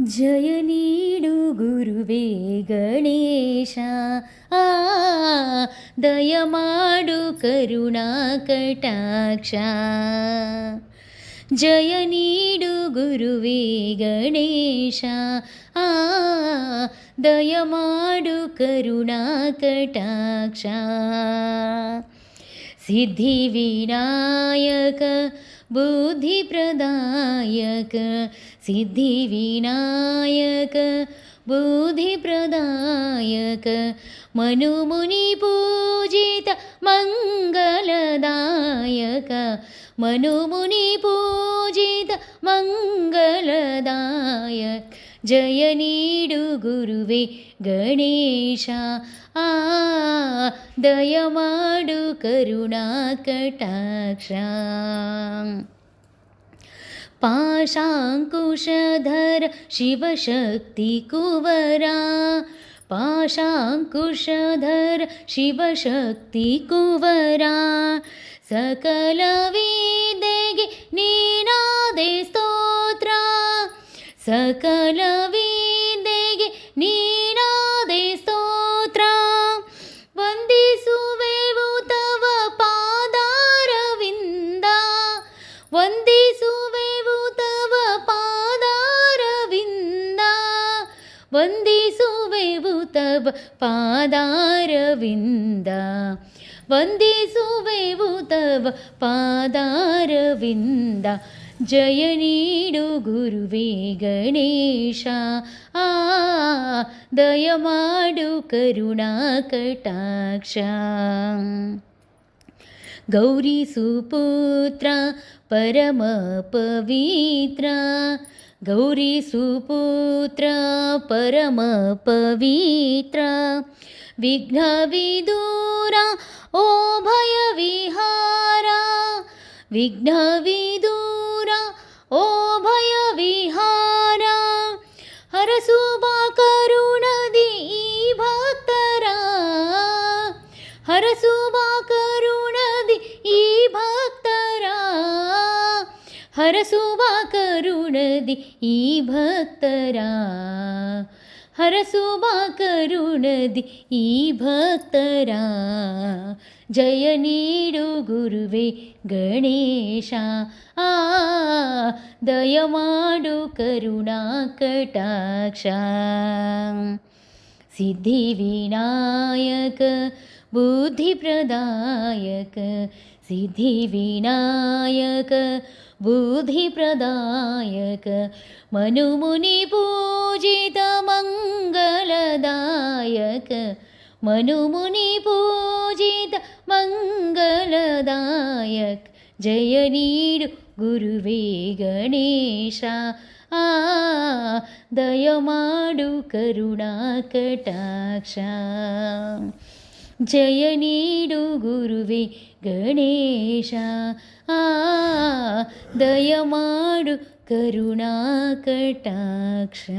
जय नीडु गुरुवे गणेश आ दयमाडु दयमाडुणा जय नीडु गुरुवे गणेश आ दयमाडु करुणा कटाक्षा सिद्धिविनायक बुद्धिप्रदायक सिद्धिविनायक बुद्धिप्रदायक मनुमुनिपूजित मङ्गलदायक मनुमुनिपूजित मङ्गलदायक जय नीडु गुर्वे गणेश. आ दयमाडु करुणा कटाक्ष पाशाङ्कुशधर शिवशक्ति कुवरा. पाशाङ्कुशधर शिवशक्ति कुवरा. सकलविदे नेनादे स्तो ಸಕಲ ವಿದೆಗೆ ನೀನಾದೆ ಸ್ತೋತ್ರ. ವಂದಿಸುವೆವು ತವ ಪಾದಾರವಿಂದ. ವಂದಿಸುವೆವು ತವ ಪಾದಾರವಿಂದ. ವಂದಿಸುವೆವು ತವ ಪಾದಾರವಿಂದ. ವಂದಿಸುವೆವು ತವ ಪಾದಾರವಿಂದ. ಜಯ ನೀಡು ಗುರುವೇ ಗಣೇಶ. ಆ, ದಯ ಮಾಡು ಕರುಣಾ ಕಟಾಕ್ಷ. ಗೌರಿ ಸುಪುತ್ರ, ಪರಮ ಪವಿತ್ರ. ಗೌರಿ ಸುಪುತ್ರ, ಪರಮ ಪವಿತ್ರ. ವಿಘ್ನ ವಿದೂರ ಓ ಭಯ ವಿಹಾರ. ವಿಘ್ನ ವಿದೂರ ಓ ಭಯ ವಿಹಾರ ಹರಸುವ ಕರುಣದಿ ಈ ಭಕ್ತರ, ಹರಸುವ ಕರುಣದಿ ಈ ಭಕ್ತರ, ಹರಸುವ ಕರುಣದಿ ಈ ಭಕ್ತರ, ಹರಸುವ ಕರುಣದಿ ಈ ಭಕ್ತರ. जयनीडु गुरुवे गणेशा आ दयमाडु करुणाकटाक्ष सिद्धिविनायक बुद्धिप्रदायक सिद्धिविनायक बुद्धिप्रदायक मनुमुनिपूजितमङ्गलदायक मनुमुनि पूजा ದಾಯಕ್ ಜಯ ನೀಡು ಗುರುವೇ ಗಣೇಶ. ಆ ದಯಮಾಡು ಕರುಣಾ ಕಟಾಕ್ಷ. ಜಯ ನೀಡು ಗುರುವೇ ಗಣೇಶ. ಆ ದಯಮಾಡು ಕರುಣಾ ಕಟಾಕ್ಷ.